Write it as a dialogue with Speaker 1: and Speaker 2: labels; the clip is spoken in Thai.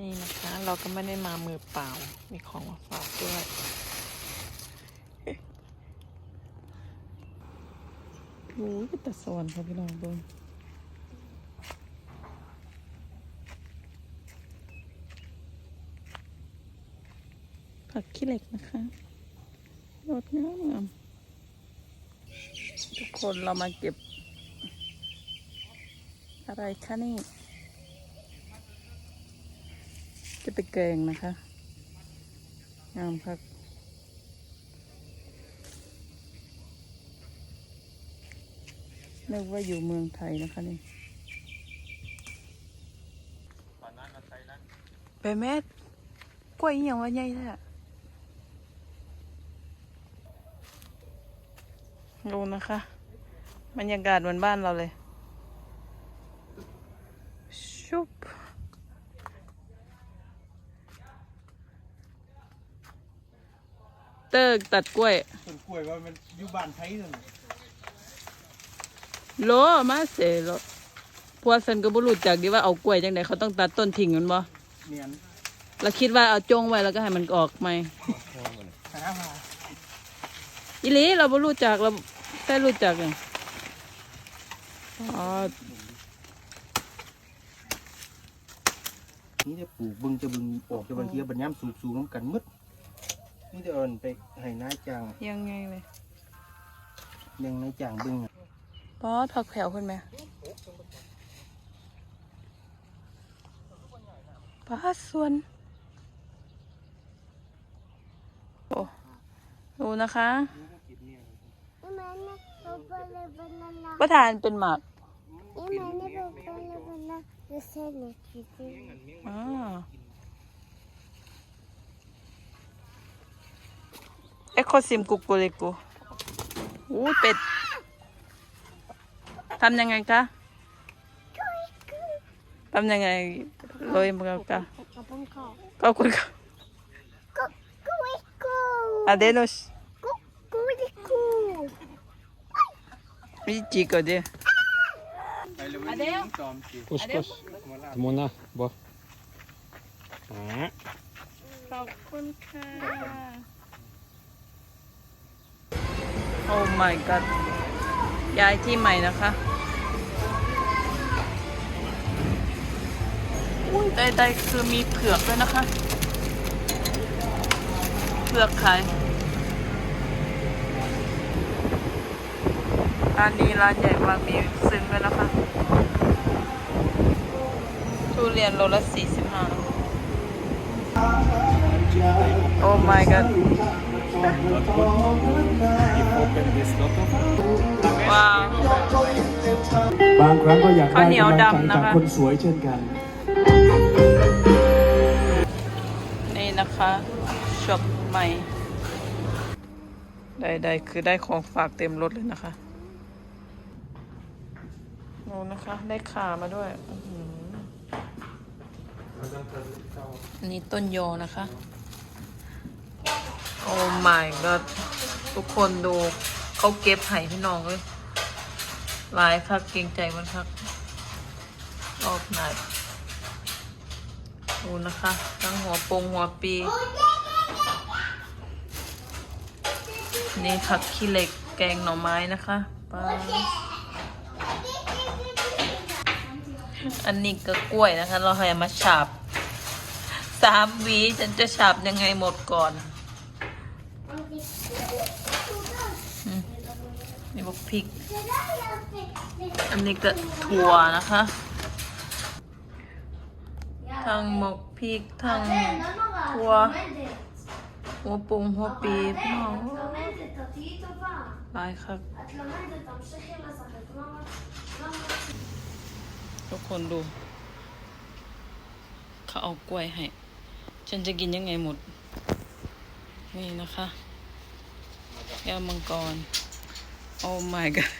Speaker 1: นี่นะคะเราก็ไม่ได้มามือเปล่า มีของมาฝากด้วย โอ้ยแต่สวรรค์ครับพี่น้องเบิ้งผักขี้เหล็กนะคะรสงามงามทุกคนเรามาเก็บ อะไรคะนี่ จะไปแกงนะคะ งามครับนึกว่าอยู่เมืองไทยนะคะนี่ไปแม่กล้วยอหย่างว่าใหญ่แท้ดูนะคะ บรรยากาศเหมือนบ้านเราเลย ชุบ เติกตัดกล้วย
Speaker 2: ต้นกล้วยว่ามันอยู่บ้านไทยนั่นน่ะ
Speaker 1: โลมาเสโลพวกสันก็บ่รู้จักดีว่าเอากล้วยจังไดเขาต้องตัดต้นทิ้งมันบ่
Speaker 2: เนียน
Speaker 1: แล้วคิดว่าเอาจงไว้แล้วก็ให้มันออกใหม่
Speaker 2: หามา
Speaker 1: อีหลีเราบ่รู้จักเราแต่รู้จักไงอ๋อ
Speaker 2: นี่จะปลูกบึงจะบึงออกจะบางทีบัญญัติสูบสูงน้ำกันหมืด นี่จะเอินไปให้นายจ้าง
Speaker 1: ยังไงเลย
Speaker 2: เลี้ยงนายจ้างบึงน่ะ
Speaker 1: ป๊อดผักแผ่วขึ้นไหมป้าดส่วน โอ้ดูนะคะ
Speaker 3: Imane popole banana.
Speaker 1: ประธานเป็นหมาก
Speaker 3: Imane popole banana. The same kitty.
Speaker 1: อ่า เอ็กโคซิมกุกกุเลกูอู้เป็ดทำยังไงคะทำยังไงโรยมันกะ
Speaker 3: Kapunko.
Speaker 1: ก็คุณค่ะ
Speaker 3: Kukuiku.
Speaker 1: อาเดโนช
Speaker 3: Kukuiku.
Speaker 1: มีจีก็เดี
Speaker 4: Push, push. Mona, bo. Ah.
Speaker 1: ขอบคุณค่ะ โอ้ my god ย้ายที่ใหม่นะคะอุ้ยใดๆคือมีเผือกด้วยนะคะ เผือกขายร้านนี้ร้านใหญ่มากมีซึ้งด้วยนะคะ ทุเรียนโลละสี่สิบห้าโอ้ my god
Speaker 4: You open this lot of
Speaker 1: ว้าว
Speaker 5: บางครั้งก็อยาก
Speaker 1: ข้า
Speaker 5: ได้
Speaker 1: วเหนียว
Speaker 5: กำลังใจ
Speaker 1: ดำนะ
Speaker 5: จาก
Speaker 1: คะ
Speaker 5: คนสวยเช่นกัน
Speaker 1: นี่นะคะช็อปใหม่ใดๆคือได้ของฝากเต็มรถเลยนะคะโน้นะคะ ได้ขามาด้วยอื้อหืออันนี้ต้นโยนะคะ โอ้ my god ทุกคนดูเขาเก็บไห่พี่น้องเลยหลายคักเกรงใจมันคักรอบหนักดูนะคะทั้งหัวปงหัวปี นี่ผักขี้เหล็กแกงหน่อไม้นะคะปลาอันนี้ก็กล้วยนะคะ เราให้มาฉาบสามวีฉันจะฉาบยังไงหมดก่อนอืม นี่บอกพริก อันนี้ก็ถั่วนะคะ ทั้งหมกพริก ทั้งถั่วหัวปุงหัวปีพี่น้องหลายครับทุกคนดู เขาเอากล้วยให้ ฉันจะกินยังไงหมด นี่นะคะยามังกร โอ้ my god